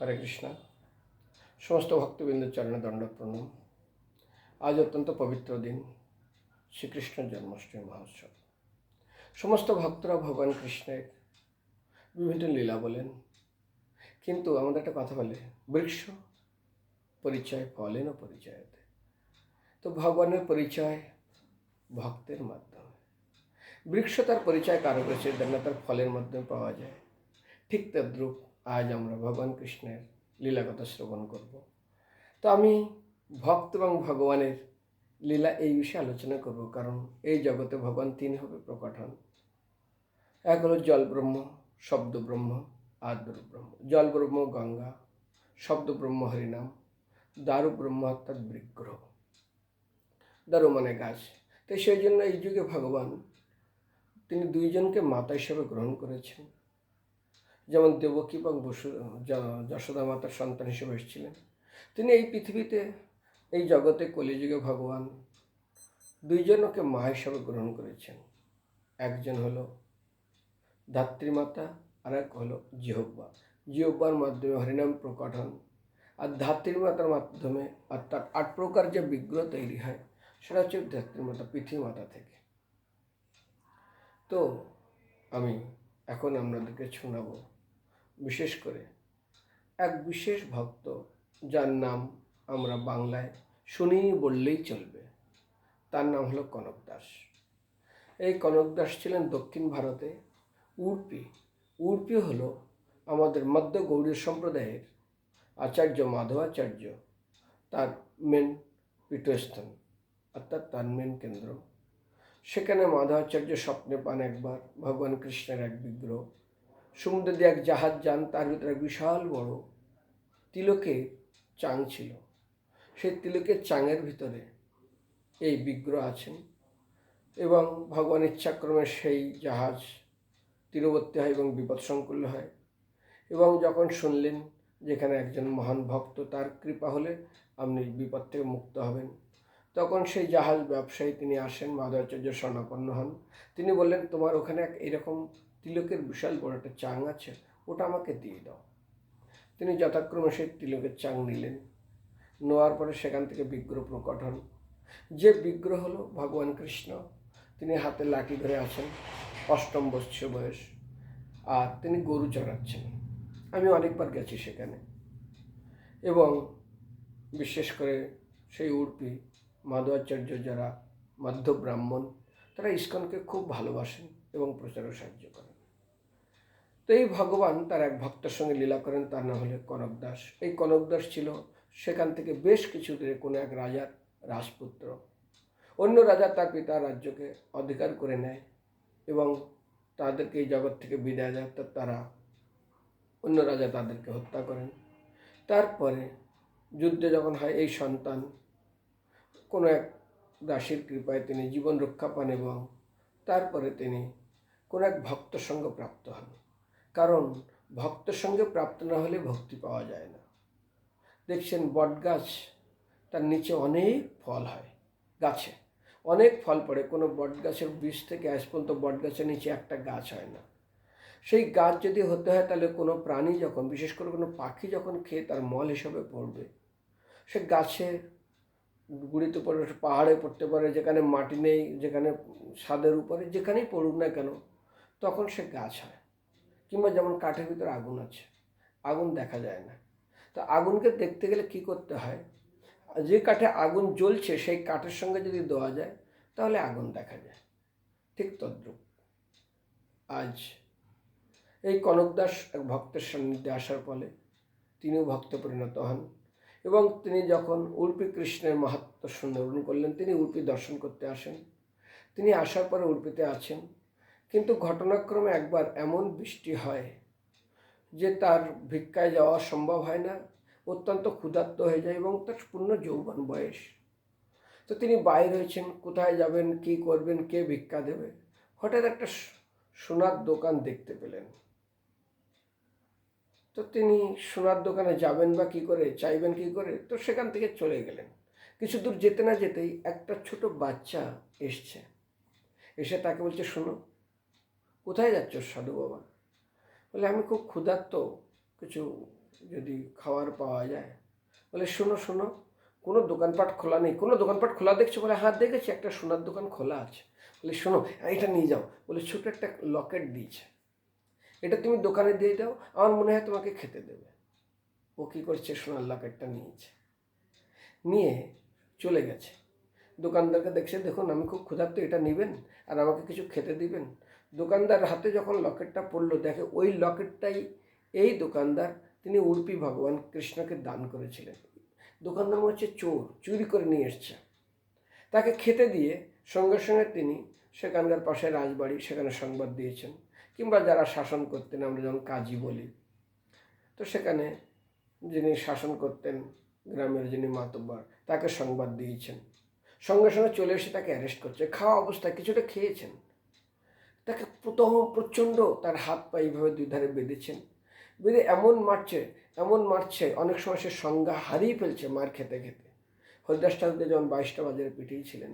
হরে কৃষ্ণ। সমস্ত ভক্তবৃন্দের চরণে দণ্ড প্রণাম। আজ অত্যন্ত পবিত্র দিন, শ্রীকৃষ্ণ জন্মাষ্টমী মহোৎসব। সমস্ত ভক্তরা ভগবান কৃষ্ণের বিভিন্ন লীলা বলেন। কিন্তু আমাদের একটা কথা বলে, বৃক্ষ পরিচয় ফলেন ও পরিচয়তে। তো ভগবানের পরিচয় ভক্তের মাধ্যমে। বৃক্ষ তার পরিচয় কারও দেন না, তার ফলের মাধ্যমে পাওয়া যায়। ঠিক তদ্রূপ আজ আমরা ভগবান কৃষ্ণের লীলাকথা শ্রবণ করব। তো আমি ভক্ত এবং ভগবানের লীলা এই বিষয়ে আলোচনা করব, কারণ এই জগতে ভগবান তিনভাবে প্রকট হন। এক হলো জল ব্রহ্ম শব্দ ব্রহ্ম আদ্র ব্রহ্ম জল ব্রহ্ম গঙ্গা শব্দ ব্রহ্ম হরিনাম। দারু ব্রহ্ম অর্থাৎ বিগ্রহ। দারু মানে গাছ। তো সেই জন্য এই যুগে ভগবান, তিনি দুইজনকে মাতা হিসেবে গ্রহণ করেছেন। যেমন দেবকী এবং বসু যশোদা মাতার সন্তান হিসেবে এসেছিলেন। তিনি এই পৃথিবীতে, এই জগতে কলিযুগে ভগবান দুইজনকে মা হিসাবে গ্রহণ করেছেন। একজন হলো ধাত্রীমাতা আর এক হলো জিহব্বা জিহব্বার মাধ্যমে হরিনাম প্রকট হন আর ধাত্রীমাতার মাধ্যমে অর্থাৎ আট প্রকার যে বিগ্রহ তৈরি হয়, সেটা হচ্ছে ধাত্রীমাতা পৃথিবী মাতা থেকে। তো, আমি এখন আপনাদেরকে শোনাবো বিশেষ করে। এক বিশেষ ভক্ত, যার নাম আমরা বাংলায় শুনি বললেই চলবে। তার নাম হলো কনক দাস। এই কনক দাস ছিলেন দক্ষিণ ভারতে উর্পি উর্পি হলো আমাদের মধ্য গৌড়ীয় সম্প্রদায়ের আচার্য, মাধবাচার্য, তার মেন পীঠস্থান অর্থাৎ তার মেন কেন্দ্র। সেখানে মাধবাচার্য স্বপ্নে পান একবার, ভগবান কৃষ্ণের এক বিগ্রহ। সমুদ্র দিয়ে এক জাহাজ যান, তার ভিতরে এক বিশাল বড় তিলকে চাং ছিল। সেই তিলকের চাঙের ভিতরে এই বিগ্রহ আছেন এবং ভগবান ইচ্ছাক্রমে সেই জাহাজ তীরবর্তী হয় এবং বিপদ সংকুল্য হয়। এবং যখন শুনলেন যেখানে একজন মহান ভক্ত, তার কৃপা হলে আপনি বিপদ থেকে মুক্ত হবেন। তখন সেই জাহাজ ব্যবসায়ী তিনি আসেন, মাধবাচার্য স্বর্ণাপন্ন হন। তিনি বললেন, তোমার ওখানে এক এরকম তিলকের বিশাল বড় একটা চাং আছে, ওটা আমাকে দিয়ে দাও। তিনি যথাক্রমে সেই তিলকের চাং নিলেন। নেওয়ার পরে সেখান থেকে বিগ্রহ প্রকট হন যে বিগ্রহ হলো ভগবান কৃষ্ণ, তিনি হাতে লাঠি ধরে আছেন, অষ্টম বৎসর বয়স, আর তিনি গরু চড়াচ্ছেন। আমি অনেকবার গেছি সেখানে। এবং বিশেষ করে সেই উর্পি মাধবাচার্য যারা মধ্য ব্রাহ্মণ তারা ইস্কনকে খুব ভালোবাসেন এবং প্রচারও সাহায্য করেন। তো এই ভগবান তার এক ভক্তের সঙ্গে লীলা করেন, তার নাম হলে কনক দাস। এই কনক দাস ছিল সেখান থেকে বেশ কিছু দূরে কোনো এক রাজার রাজপুত্র। অন্য রাজা তার পিতার রাজ্যকে অধিকার করে নেয় এবং তাদেরকে এই জগৎ থেকে বিদায় দেয় তারা অন্য রাজা তাদেরকে হত্যা করেন। তারপরে যুদ্ধে যখন হয়, এই সন্তান কোনো এক দাসীর কৃপায় তিনি জীবন রক্ষা পান এবং তারপরে তিনি কোনো এক ভক্ত সঙ্গ প্রাপ্ত হন। কারণ ভক্ত সঙ্গে প্রাপ্ত না হলে ভক্তি পাওয়া যায় না। দেখছেন বটগাছ, তার নিচে অনেক ফল হয়, গাছে। অনেক ফল পড়ে, কোনো বটগাছের বীজ থেকে আজ পর্যন্ত বটগাছের নিচে একটা গাছ হয় না। সেই গাছ যদি হতে হয়, তাহলে কোনো প্রাণী যখন, বিশেষ করে কোনো পাখি যখন খেয়ে তার মল হিসাবে পড়বে, সে গাছের গুড়িতে পড়ে, পাহাড়ে পড়তে পারে, যেখানে মাটি নেই, যেখানে ছাদের উপরে, যেখানেই পড়ুক না কেন, তখন সে গাছ হয়। কিংবা যেমন কাঠের ভিতরে আগুন আছে, আগুন দেখা যায় না। তো আগুনকে দেখতে গেলে কি করতে হয়? যে কাঠে আগুন জ্বলছে, সেই কাঠের সঙ্গে যদি দেওয়া যায়, তাহলে আগুন দেখা যায়। ঠিক তদ্রূপ। আজ এই কনকদাস এক ভক্তের সান্নিধ্যে আসার ফলে তিনিও ভক্তে পরিণত হন এবং তিনি যখন উর্পি কৃষ্ণের মাহাত্ম সুন্দরণ করলেন, তিনি উর্পি দর্শন করতে আসেন। তিনি আসার পরে উর্পিতে আছেন। কিন্তু ঘটনাক্রমে একবার এমন বৃষ্টি হয় যে তার ভিক্ষায় যাওয়া সম্ভব হয় না, অত্যন্ত ক্ষুধার্ত হয়ে যায় এবং তার পূর্ণ যৌবন বয়স। তো তিনি বাইরে হয়েছেন, কোথায় যাবেন, কি করবেন, কে ভিক্ষা দেবে? হঠাৎ একটা সোনার দোকান দেখতে পেলেন। তো তিনি সোনার দোকানে যাবেন বা কি করে, চাইবেন কি করে, তো সেখান থেকে চলে গেলেন। কিছু দূর যেতে না যেতেই একটা ছোট বাচ্চা এসছে। এসে তাকে বলছে, শোনো কোথায় যাচ্ছ সাধু বাবা? বলে, আমি খুব ক্ষুধার্ত কিছু যদি খাবার পাওয়া যায়। বলে, শোনো শোনো, কোনো দোকানপাট খোলা নেই। কোনো দোকানপাট খোলা দেখছ? বলে হ্যাঁ দেখেছি, একটা সোনার দোকান খোলা আছে। বলে, শোনো এটা নিয়ে যাও। বলে ছোটো একটা লকেট দিয়েছে। এটা তুমি দোকানে দিয়ে দাও, আমার মনে হয় তোমাকে খেতে দেবে। ও কী করছে? সোনার লকেটটা নিয়েছে। নিয়ে চলে গেছে। দোকানদারকে দেখছে, দেখুন, আমি খুব ক্ষুধার্ত, এটা নেবেন? আর আমাকে কিছু খেতে দিবেন? দোকানদার হাতে যখন লকেটটা পড়ল, দেখে ওই লকেটটাই এই দোকানদার, তিনি উর্পি ভগবান কৃষ্ণকে দান করেছিলেন। দোকানদার মনে হচ্ছে চোর, চুরি করে নিয়ে এসছে। তাকে খেতে দিয়ে সঙ্গে সঙ্গে তিনি সেখানকার পাশে রাজবাড়ি সেখানে সংবাদ দিয়েছেন, কিংবা যারা শাসন করতেন, আমরা যেমন কাজী বলি। তো সেখানে যিনি শাসন করতেন, গ্রামের যিনি মাতব্বর, তাকে সংবাদ দিয়েছেন। সঙ্গে সঙ্গে চলে এসে তাকে অ্যারেস্ট করছে। খাওয়া অবস্থায় কিছুটা খেয়েছেন। তাকে প্রথম প্রচণ্ড তার হাত পা এইভাবে দুই ধারে বেঁধেছেন। বেঁধে এমন মারছে এমন মারছে, অনেক সময় সে সংজ্ঞা হারিয়ে ফেলছে মার খেতে খেতে। হরিদাস ঠাকুরকে যেমন বাইশটা বাজারে পিটিয়েছিলেন,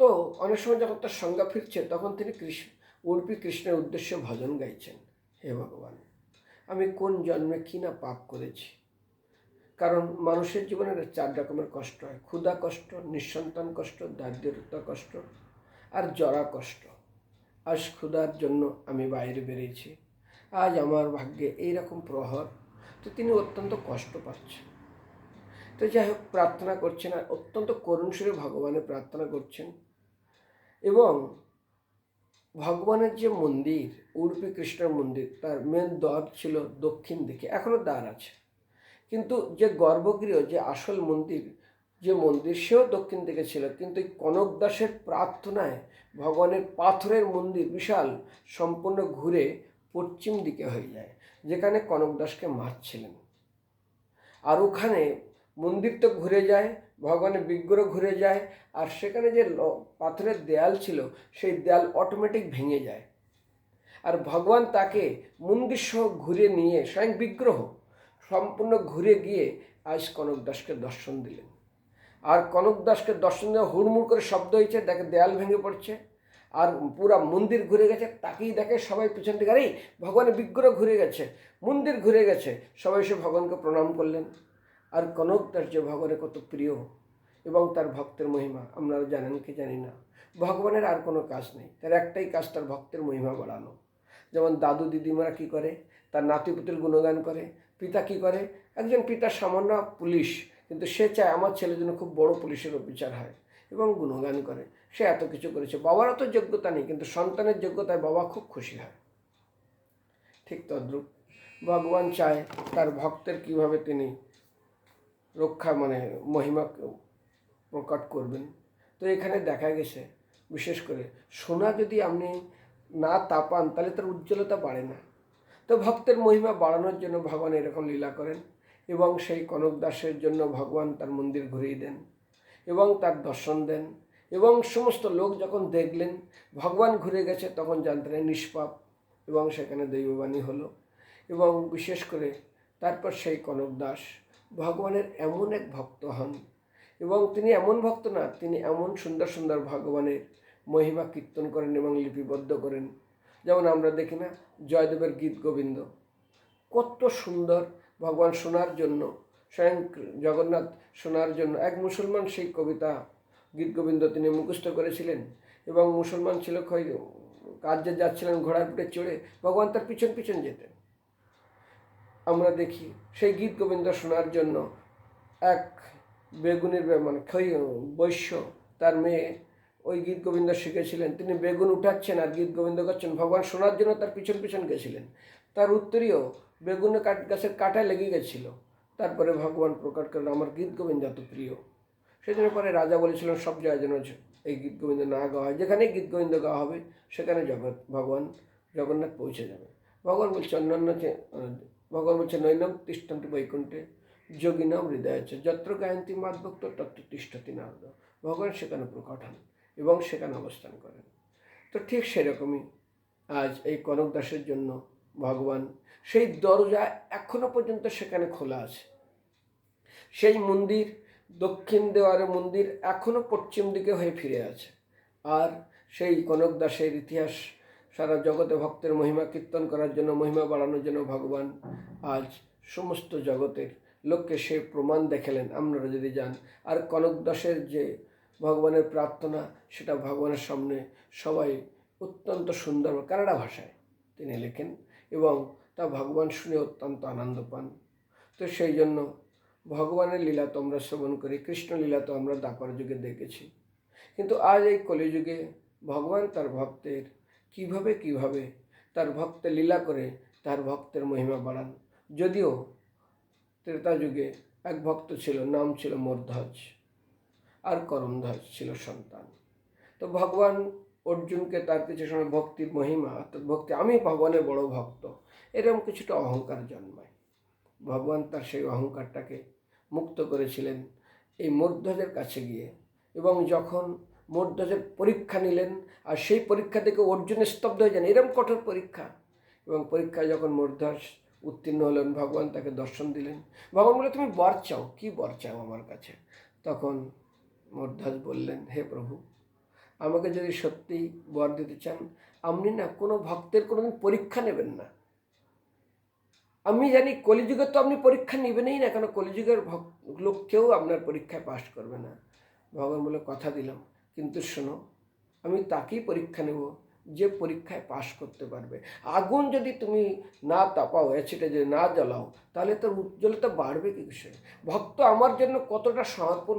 তো অনেক সময় যখন তার সংজ্ঞা ফিরছে, তখন তিনি কৃষ্ণ উর্পি কৃষ্ণের উদ্দেশ্যে ভজন গাইছেন, হে ভগবান, আমি কোন জন্মে কি না পাপ করেছি? কারণ মানুষের জীবনে চার রকমের কষ্ট হয়। ক্ষুধা কষ্ট, নিঃসন্তান কষ্ট দারিদ্রতা কষ্ট আর জরা কষ্ট। আজ ক্ষুধার জন্য আমি বাইরে বেরিয়েছি। আজ আমার ভাগ্যে এইরকম প্রহর তো তিনি অত্যন্ত কষ্ট পাচ্ছেন। তো যাই হোক, প্রার্থনা করছেন আর অত্যন্ত করুণ সুরে ভগবানের প্রার্থনা করছেন। এবং ভগবানের যে মন্দির, উড়পি কৃষ্ণের মন্দির, তার মেন দ্বার ছিল দক্ষিণ দিকে এখনও দ্বার আছে। কিন্তু যে গর্ভগৃহ, যে আসল মন্দির যে মন্দির, সেও দক্ষিণ দিকে ছিল। কিন্তু এই কনক দাসের প্রার্থনায় ভগবানের পাথরের মন্দির বিশাল সম্পূর্ণ ঘুরে পশ্চিম দিকে হয়ে যায়, যেখানে কনক দাসকে মারছিলেন। আর ওখানে মন্দির তো ঘুরে যায়, ভগবানের বিগ্রহ ঘুরে যায়, আর সেখানে যে পাথরের দেয়াল ছিল, সেই দেয়াল অটোমেটিক ভেঙে যায়। আর ভগবান তাকে মন্দির সহ ঘুরে নিয়ে স্বয়ং বিগ্রহ সম্পূর্ণ ঘুরে গিয়ে আজ কনক দাসকে দর্শন দিলেন। আর কনক দাসকে দর্শন দেওয়া হুড়মুড় করে শব্দ হয়েছে, দেখে দেয়াল ভেঙে পড়ছে। আর পুরা মন্দির ঘুরে গেছে, তাকেই দেখে সবাই পিছন থেকে, আরে ভগবানের বিগ্রহ ঘুরে গেছে, মন্দির ঘুরে গেছে। সবাই এসে ভগবানকে প্রণাম করলেন। আর কনক দাস যে ভগবানের কত প্রিয় এবং তার ভক্তের মহিমা, আপনারা জানেন কি জানি না। ভগবানের আর কোনো কাজ নেই, তার একটাই কাজ তার ভক্তের মহিমা বাড়ানো। যেমন দাদু দিদিমারা কি করে, তার নাতিপুতির গুণগান করে, পিতা কি করে, একজন পিতা সামান্য পুলিশ কিন্তু সে চায় আমার ছেলের জন্য খুব বড় পুলিশের বিচার হয় এবং গুণগান করে। সে এত কিছু করেছে। বাবার অত যোগ্যতা নেই, কিন্তু সন্তানের যোগ্যতায় বাবা খুব খুশি হয়। ঠিক তদ্রূপ ভগবান চায় তার ভক্তের কীভাবে তিনি রক্ষা মানে মহিমা প্রকট করবেন। তো এখানে দেখা গেছে, বিশেষ করে সোনা যদি আপনি না তাপান, তাহলে তার উজ্জ্বলতা বাড়ে না। তো ভক্তের মহিমা বাড়ানোর জন্য ভগবান এরকম লীলা করেন। এবং সেই কনক দাসের জন্য ভগবান তার মন্দির ঘুরিয়ে দেন এবং তার দর্শন দেন এবং সমস্ত লোক যখন দেখলেন, ভগবান ঘুরে গেছে, তখন জানতেন নিষ্পাপ এবং সেখানে দৈববাণী হলো এবং বিশেষ করে তারপর সেই কনক দাস ভগবানের এমন এক ভক্ত হন এবং তিনি এমন ভক্ত না, তিনি এমন সুন্দর সুন্দর ভগবানের মহিমা কীর্তন করেন এবং লিপিবদ্ধ করেন। যেমন আমরা দেখি না, জয়দেবের গীত গোবিন্দ, কত সুন্দর ভগবান শোনার জন্য, স্বয়ং জগন্নাথ শোনার জন্য। এক মুসলমান সেই কবিতা গীত গোবিন্দ তিনি মুখস্থ করেছিলেন এবং মুসলমান ছিল কার্যে যাচ্ছিলেন ঘোড়ার পিঠে চড়ে, ভগবান তার পিছন পিছন যেতেন। আমরা দেখি সেই গীত গোবিন্দ শোনার জন্য এক বেগুনের মানে খৈ বৈশ্য তার মেয়ে ওই গীত গোবিন্দ শিখেছিলেন। তিনি বেগুন উঠাচ্ছেন আর গীত গোবিন্দ করছেন। ভগবান শোনার জন্য তার পিছন পিছন গেছিলেন। তার উত্তরীয় বেগুনে কাঠ, গাছের কাঁটা লেগে গেছিল। তারপরে ভগবান প্রকাশ করলেন, আমার গীত গোবিন্দ এত প্রিয়। সেজন্য পরে রাজা বলেছিলেন, সব জায়গায় যেন এই গীত গোবিন্দ না গাওয়া হয়। যেখানেই গীত গোবিন্দ গাওয়া হবে, সেখানে জগৎ, ভগবান, জগন্নাথ পৌঁছে যাবে। ভগবান বলছে, অন্যান্য ভগবান বলছে, নৈনম তিষ্ঠন্তি বৈকুণ্ঠে যোগিনাম হৃদয় আছে যত্র গায়ন্তী মাদভক্ত তত্র তিষ্ঠতি নারদ। ভগবান সেখানে প্রকট হন এবং সেখানে অবস্থান করেন। তো ঠিক সেরকমই আজ এই কনক দাসের জন্য ভগবান, সেই দরজা এখনও পর্যন্ত সেখানে খোলা আছে। সেই মন্দির, দক্ষিণ দেওয়ারে মন্দির এখনও পশ্চিম দিকে হয়ে ফিরে আছে। আর সেই কনক দাসের ইতিহাস, সারা জগতে ভক্তের মহিমা কীর্তন করার জন্য, মহিমা বাড়ানোর জন্য ভগবান আজ সমস্ত জগতের লোককে সে প্রমাণ দেখালেন। আপনারা যদি যান, আর কনক দাসের যে ভগবানের প্রার্থনা, সেটা ভগবানের সামনে সবাই অত্যন্ত সুন্দর কানাডা ভাষায় তিনি লেখেন। এবং তা ভগবান শুনে অত্যন্ত আনন্দ পান। তো সেই জন্য ভগবানের লীলা তো আমরা শ্রবণ করি, কৃষ্ণ লীলা তো আমরা দাপর যুগে দেখেছি। কিন্তু আজ এই কলিযুগে ভগবান তার ভক্তের কীভাবে কীভাবে তার ভক্তের লীলা করে তার ভক্তের মহিমা বাড়ান। যদিও ত্রেতা যুগে এক ভক্ত ছিল, নাম ছিল মূর্ধজ আর করমধ্বজ ছিল সন্তান। তো ভগবান অর্জুনকে তার কিছু সময় ভক্তির মহিমা অর্থাৎ ভক্তি, আমি ভগবানের বড় ভক্ত। এরকম কিছুটা অহংকার জন্মায়। ভগবান তার সেই অহংকারটাকে মুক্ত করেছিলেন এই মূর্ধজের কাছে গিয়ে এবং যখন মূর্ধজের পরীক্ষা নিলেন আর সেই পরীক্ষা থেকে অর্জুনের স্তব্ধ হয়ে যান এরকম কঠোর পরীক্ষা। এবং পরীক্ষায় যখন মূর্ধজ উত্তীর্ণ হলেন, ভগবান তাকে দর্শন দিলেন। ভগবান বলে, তুমি বর চাও, কী বর চাও আমার কাছে? তখন মূর্ধজ বললেন, হে প্রভু আমাকে যদি সত্যি বর দিতে চান, আপনি না কোনো ভক্তের কোনোদিন পরীক্ষা নেবেন না। আমি জানি কলিযুগে তো আপনি পরীক্ষা নেবেনই না, কেন কলিযুগের লোক কেউ আপনার পরীক্ষায় পাশ করবে না। ভগবান বলে কথা দিলাম, কিন্তু শোনো, আমি তাকেই পরীক্ষা নেব যে পরীক্ষায় পাশ করতে পারবে। আগুন যদি তুমি না তাপাও, অ্যাসিডে যদি না জ্বালাও, তাহলে তোর উজ্জ্বলতা বাড়বে কি বিষয় ভক্ত আমার জন্য কতটা সমর্পণ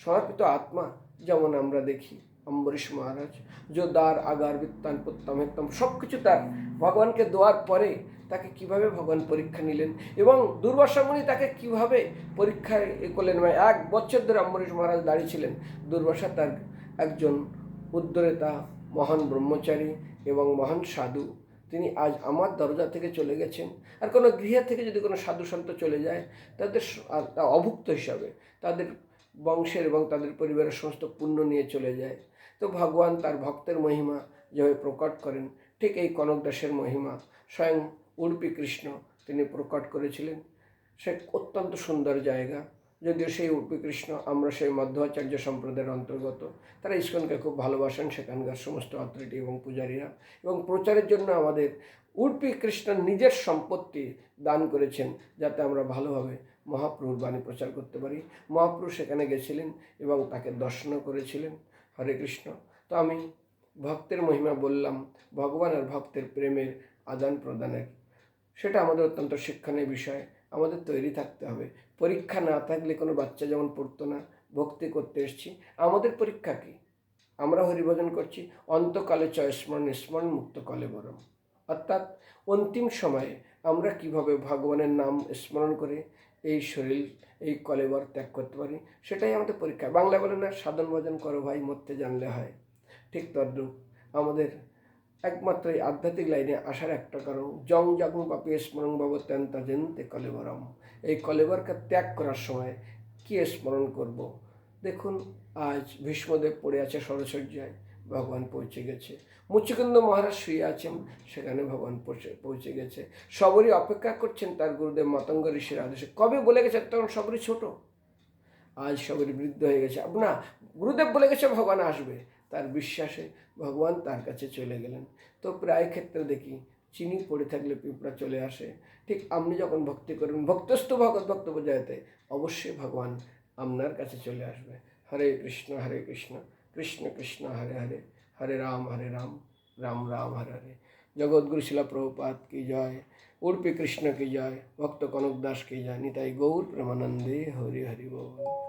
সমর্পিত আত্মা, যেমন আমরা দেখি। অম্বরীশ মহারাজ যে দ্বার আগার, বিত্তান, পুত্তম, হেত্তম সব কিছু তার ভগবানকে দেওয়ার পরে তাকে কীভাবে ভগবান পরীক্ষা নিলেন এবং দুর্বাসা মুনি তাকে কীভাবে পরীক্ষায় এ করলেন মানে এক বছর ধরে অম্বরীশ মহারাজ দাঁড়িয়েছিলেন দুর্বাসা তার একজন উদ্ধরেতা, মহান ব্রহ্মচারী এবং মহান সাধু। তিনি আজ আমার দরজা থেকে চলে গেছেন। আর কোনো গৃহে থেকে যদি কোনো সাধু সন্ত চলে যায়, তাদের অভুক্ত হিসাবে তাদের বংশের এবং তাদের পরিবারের সমস্ত পুণ্য নিয়ে চলে যায়। তো ভগবান তার ভক্তের মহিমা যেভাবে প্রকট করেন, ঠিক এই কনক দাসের মহিমা, স্বয়ং উর্পি কৃষ্ণ তিনি প্রকট করেছিলেন। সে অত্যন্ত সুন্দর জায়গা। যদিও সেই উর্পি কৃষ্ণ, আমরা সেই মধ্যাচার্য সম্প্রদায়ের অন্তর্গত, তারা ইস্কনকে খুব ভালোবাসেন সেখানকার সমস্ত অথরিটি এবং পূজারীরা। এবং প্রচারের জন্য আমাদের উর্পি কৃষ্ণ নিজের সম্পত্তি দান করেছেন যাতে আমরা ভালোভাবে মহাপ্রভুর বাণী প্রচার করতে পারি। মহাপ্রভু সেখানে গেছিলেন এবং তাকে দর্শনও করেছিলেন। হরে কৃষ্ণ। তো আমি ভক্তের মহিমা বললাম, ভগবান আর ভক্তের প্রেমের আদান প্রদানের। সেটা আমাদের অত্যন্ত শিক্ষণীয় বিষয়, আমাদের তৈরি থাকতে হবে। পরীক্ষা না থাকলে কোনো বাচ্চা যেমন পড়তো না, ভক্তি করতে এসছি। আমাদের পরীক্ষা কী? আমরা হরিভজন করছি, অন্তকালে চয় স্মরণ স্মরণ মুক্ত কলে বরম। অর্থাৎ অন্তিম সময়ে আমরা কীভাবে ভগবানের নাম স্মরণ করে এই শরীর এই কলেবর ত্যাগ করতে পারি। সেটাই আমাদের পরীক্ষা। বাংলা বলে না, সাধন ভজন করো ভাই, মরতে জানলে হয়। ঠিক তদ্রূপ। আমাদের একমাত্র এই আধ্যাত্মিক লাইনে আসার একটা কারণ, জং জাগং পাপি স্মরণ বাবু তেন্তা জেনতে কলেবরম এই কলেবরকে ত্যাগ করার সময় কি স্মরণ করব। দেখুন, আজ ভীষ্মদেব পড়ে আছে সরসজ্জায় ভগবান পৌঁছে গেছে। মুচিকুন্দ মহারাজ শুয়ে আছেন, সেখানে ভগবান পৌঁছে গেছে। সবরই অপেক্ষা করছেন তার গুরুদেব মতঙ্গ ঋষির আদেশে। কবে বলে গেছে তখন সবরই ছোট। আজ সবরই বৃদ্ধ হয়ে গেছে। না, গুরুদেব বলে গেছে ভগবান আসবে। তার বিশ্বাসে ভগবান তার কাছে চলে গেলেন। তো প্রায় ক্ষেত্রে দেখি চিনি পড়ে থাকলে পিঁপড়া চলে আসে। ঠিক আপনি যখন ভক্তি করবেন ভক্তস্থ ভগৎ ভক্ত বোঝাইতে, অবশ্যই ভগবান আপনার কাছে চলে আসবে। হরে কৃষ্ণ হরে কৃষ্ণ। কৃষ্ণ কৃষ্ণ হরে হরে হরে রাম হরে রাম রাম রাম হরে হরে জগৎগুরু শিলা প্রভুপাত কি জয় উর্পি কৃষ্ণ কি জয় ভক্ত কনক দাস কি জয় নিতাই গৌর প্রেমানন্দে হরি হরি বল